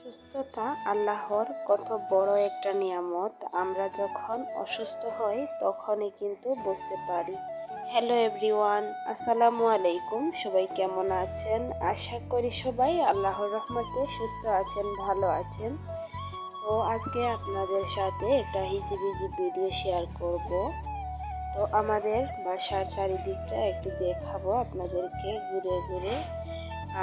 সুস্থতা আল্লাহর কত বড় একটা নিয়ামত, আমরা যখন অসুস্থ হই তখনই কিন্তু বুঝতে পারি। হ্যালো এভরিওয়ান আসসালামু আলাইকুম, সবাই কেমন আছেন? আশা করি সবাই আল্লাহর রহমতে সুস্থ আছেন, ভালো আছেন। তো আজকে আপনাদের সাথে একটা হিজিবিজি ভিডিও শেয়ার করব। তো আমাদের বাসার চারিদিকটা একটু দেখাবো, আপনাদেরকে ঘুরে ঘুরে।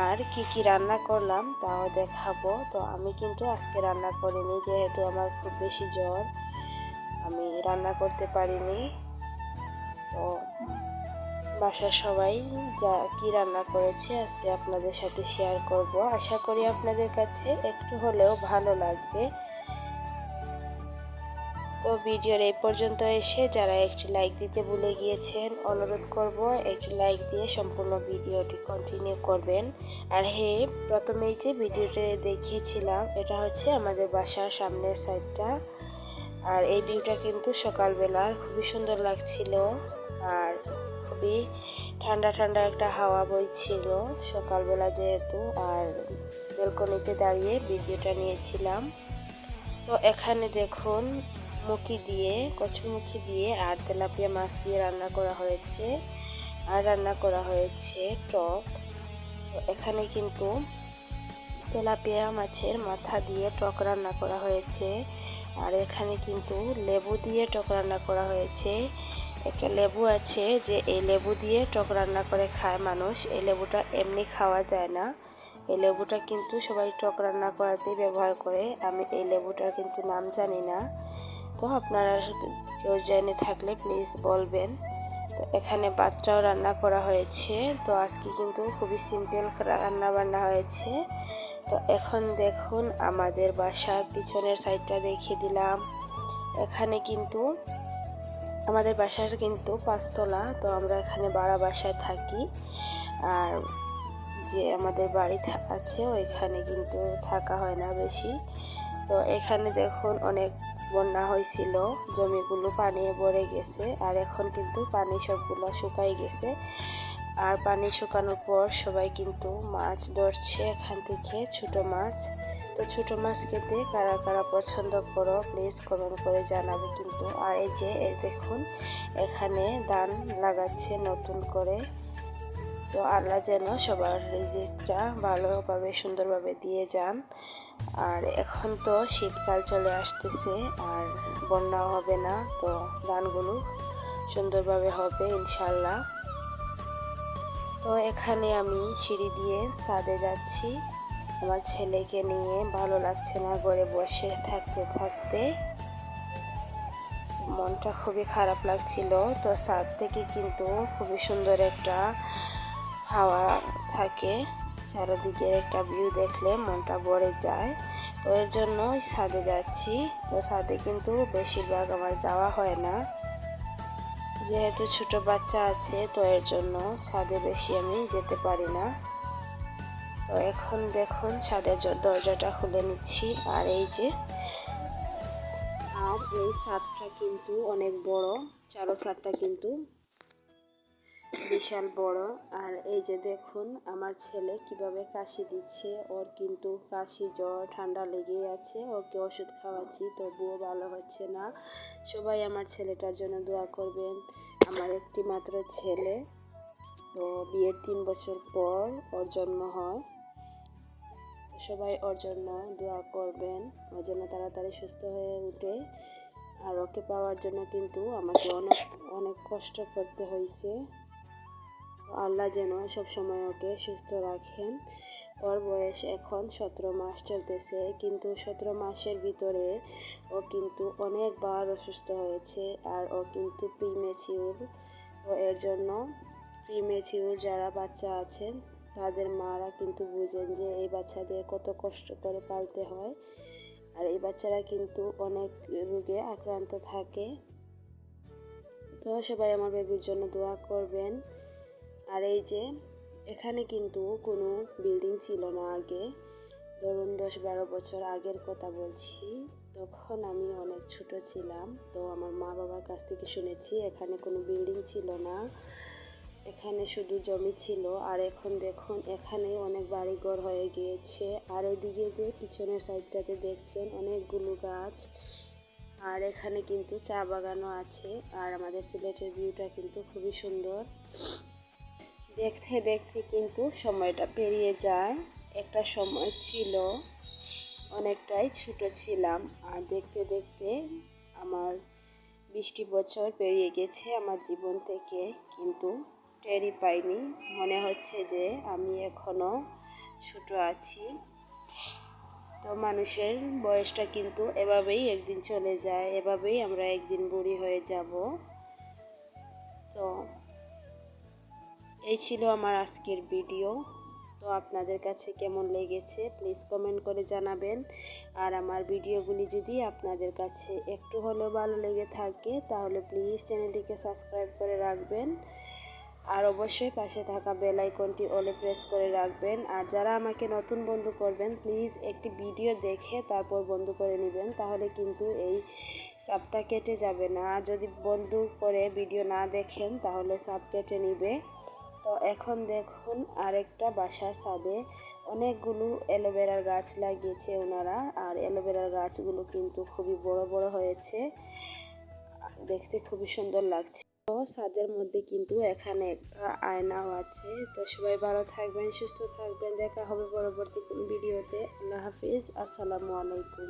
আর কি কি রান্না করলাম তাও দেখাবো। তো আমি কিন্তু আজকে রান্না করিনি, যেহেতু আমার খুব বেশি জ্বর, আমি রান্না করতে পারিনি। তো বাসার সবাই যা কি রান্না করেছে আজকে আপনাদের সাথে শেয়ার করব। আশা করি আপনাদের কাছে একটু হলেও ভালো লাগবে। তো ভিডিওর এই পর্যন্ত এসে যারা একটি লাইক দিতে ভুলে গিয়েছেন, অনুরোধ করব একটি লাইক দিয়ে সম্পূর্ণ ভিডিওটি কন্টিনিউ করবেন। আর হে, প্রথমেই যে ভিডিওটি দেখিয়েছিলাম, এটা হচ্ছে আমাদের বাসার সামনের সাইডটা আর এই ভিউটা কিন্তু সকালবেলা খুবই সুন্দর লাগছিল। আর খুবই ঠান্ডা ঠান্ডা একটা হাওয়া বইছিল সকালবেলা যেহেতু। আর বেলকনিতে দাঁড়িয়ে ভিডিওটা নিয়েছিলাম। তো এখানে দেখুন মুখি দিয়ে, কচুমুখি দিয়ে আর তেলাপিয়া মাছ দিয়ে রান্না করা হয়েছে। আর রান্না করা হয়েছে টক। এখানে কিন্তু তেলাপিয়া মাছের মাথা দিয়ে টক রান্না করা হয়েছে। আর এখানে কিন্তু লেবু দিয়ে টক রান্না করা হয়েছে। একটা লেবু আছে যে এই লেবু দিয়ে টক রান্না করে খায় মানুষ। এই লেবুটা এমনি খাওয়া যায় না। এই লেবুটা কিন্তু সবাই টক রান্না করাতেই ব্যবহার করে। আমি এই লেবুটার কিন্তু নাম জানি না। আপনারা কেউ জেনে থাকলে প্লিজ বলবেন। তো এখানে ভাতটাও রান্না করা হয়েছে। তো আজকে কিন্তু খুবই সিম্পল রান্না বান্না হয়েছে। তো এখন দেখুন, আমাদের বাসার পিছনের সাইডটা দেখিয়ে দিলাম। এখানে কিন্তু আমাদের বাসার কিন্তু পাঁচতলা, তো আমরা এখানে বাড়া বাসায় থাকি। আর যে আমাদের বাড়ি আছে, ওইখানে কিন্তু থাকা হয় না বেশি। তো এখানে দেখুন, অনেক বন্যা হয়েছিল জমিগুলো পানি ভরে গেছে আর এখন কিন্তু পানি সবগুলো শুকাই গেছে। আর পানি শুকানোর পর সবাই কিন্তু মাছ ধরছে এখান থেকে ছোট মাছ। তো ছোট মাছ খেতে কারা কারা পছন্দ করো প্লিজ কমেন্ট করে জানাবে কিন্তু। আর এই যে দেখুন, এখানে ধান লাগাচ্ছে নতুন করে। তো আল্লাহ যেন সবার রিজিকটা ভালোভাবে, সুন্দরভাবে দিয়ে যান। আর এখন তো শীতকাল চলে আসতেছে আর বন্যাও হবে না, তো ধানগুলো সুন্দরভাবে হবে ইনশাল্লাহ তো এখানে আমি সিঁড়ি দিয়ে ছাদে যাচ্ছি। আমার ছেলেকে নিয়ে ভালো লাগছে না ঘরে বসে থাকতে থাকতে। মনটা খুবই খারাপ লাগছিল, তো ছাদ থেকে কিন্তু খুবই সুন্দর একটা হাওয়া থাকে। চারিদিকে একটা ভিউ দেখলে মনটা ভরে যায়। এর জন্য ছাদে যাচ্ছি। তো ছাদে কিন্তু বেশিরভাগ আমার যাওয়া হয় না। যেহেতু ছোট বাচ্চা আছে, তো এর জন্য ছাদে বেশি আমি যেতে পারি না। তো এখন দেখুন, ছাদের দরজাটা খুলে নিচ্ছি। আর এই যে, আর এই ছাদটা কিন্তু অনেক বড়। চারো ছাদটা কিন্তু বিশাল বড়। আর এই যে দেখুন, আমার ছেলে কীভাবে কাশি দিচ্ছে। ওর কিন্তু কাশি জ্বর, ঠান্ডা লেগেই আছে। ওকে ওষুধ খাওয়াচ্ছি, তবুও ভালো হচ্ছে না। সবাই আমার ছেলেটার জন্য দোয়া করবেন। আমার একটি মাত্র ছেলে। তো বিয়ের তিন বছর পর ওর জন্ম হয়। সবাই ওর জন্য দোয়া করবেন। ও জন্য তাড়াতাড়ি সুস্থ হয়ে উঠে। আর ওকে পাওয়ার জন্য কিন্তু আমাকে অনেক অনেক কষ্ট করতে হয়েছে আল্লাহ যেন সব সময় ওকে সুস্থ রাখেন। ওর বয়স এখন সতেরো মাস চলতেছে, কিন্তু সতেরো মাসের ভিতরে ও কিন্তু অনেকবার অসুস্থ হয়েছে আর ও কিন্তু প্রিমেচিউর তো এর জন্য প্রিমেচিউর যারা বাচ্চা আছেন তাদের মারা কিন্তু বুঝেন যে এই বাচ্চাদের কত কষ্ট করে পালতে হয়। আর এই বাচ্চারা কিন্তু অনেক রোগে আক্রান্ত থাকে। তো সবাই আমার বেবির জন্য দোয়া করবেন। আর এই যে, এখানে কিন্তু কোনো বিল্ডিং ছিল না আগে। ধরুন দশ বারো বছর আগের কথা বলছি। তখন আমি অনেক ছোট ছিলাম, তো আমার মা বাবার কাছ থেকে শুনেছি এখানে কোনো বিল্ডিং ছিল না। এখানে শুধু জমি ছিল। আর এখন দেখুন, এখানে অনেক বাড়িঘর হয়ে গিয়েছে। আর এদিকে যে পিছনের সাইডটাতে দেখছেন, অনেকগুলো গাছ। আর এখানে কিন্তু চা বাগানও আছে। আর আমাদের সিলেটের ভিউটা কিন্তু খুবই সুন্দর। দেখতে দেখতে কিন্তু সময়টা পেরিয়ে যায়। একটা সময় ছিল, অনেকটাই ছোট ছিলাম। আর দেখতে দেখতে আমার বিশটি বছর পেরিয়ে গেছে আমার জীবন থেকে। কিন্তু টেরই পাইনি। মনে হচ্ছে যে আমি এখনও ছোট আছি। তো মানুষের বয়সটা কিন্তু এভাবেই একদিন চলে যায়। এভাবেই আমরা একদিন বুড়ি হয়ে যাব। তো এই ছিল আমার আজকের ভিডিও। তো আপনাদের কাছে কেমন লেগেছে প্লিজ কমেন্ট করে জানাবেন। আর আমার ভিডিওগুলি যদি আপনাদের কাছে একটু হলেও ভালো লেগে থাকে, তাহলে প্লিজ চ্যানেলটিকে সাবস্ক্রাইব করে রাখবেন। আর অবশ্যই পাশে থাকা বেল আইকনটি অলে প্রেস করে রাখবেন। আর যারা আমাকে নতুন বন্ধু করবেন প্লিজ একটি ভিডিও দেখে তারপর বন্ধু করে নেবেন, তাহলে কিন্তু এই সাপটা কেটে যাবে না। আর যদি বন্ধু করে ভিডিও না দেখেন, তাহলে সাপ কেটে নিবে। তো এখন দেখুন আরেকটা বাসার ছাদে অনেকগুলো অ্যালোভেরার গাছ লাগিয়েছে ওনারা। আর অ্যালোভেরার গাছগুলো কিন্তু খুবই বড় বড় হয়েছে। দেখতে খুবই সুন্দর লাগছে। তো ছাদের মধ্যে কিন্তু এখানে একটা আয়নাও আছে। তো সবাই ভালো থাকবেন, সুস্থ থাকবেন। দেখা হবে পরবর্তী কোনো ভিডিওতে। আল্লাহ হাফিজ। আসসালামু আলাইকুম।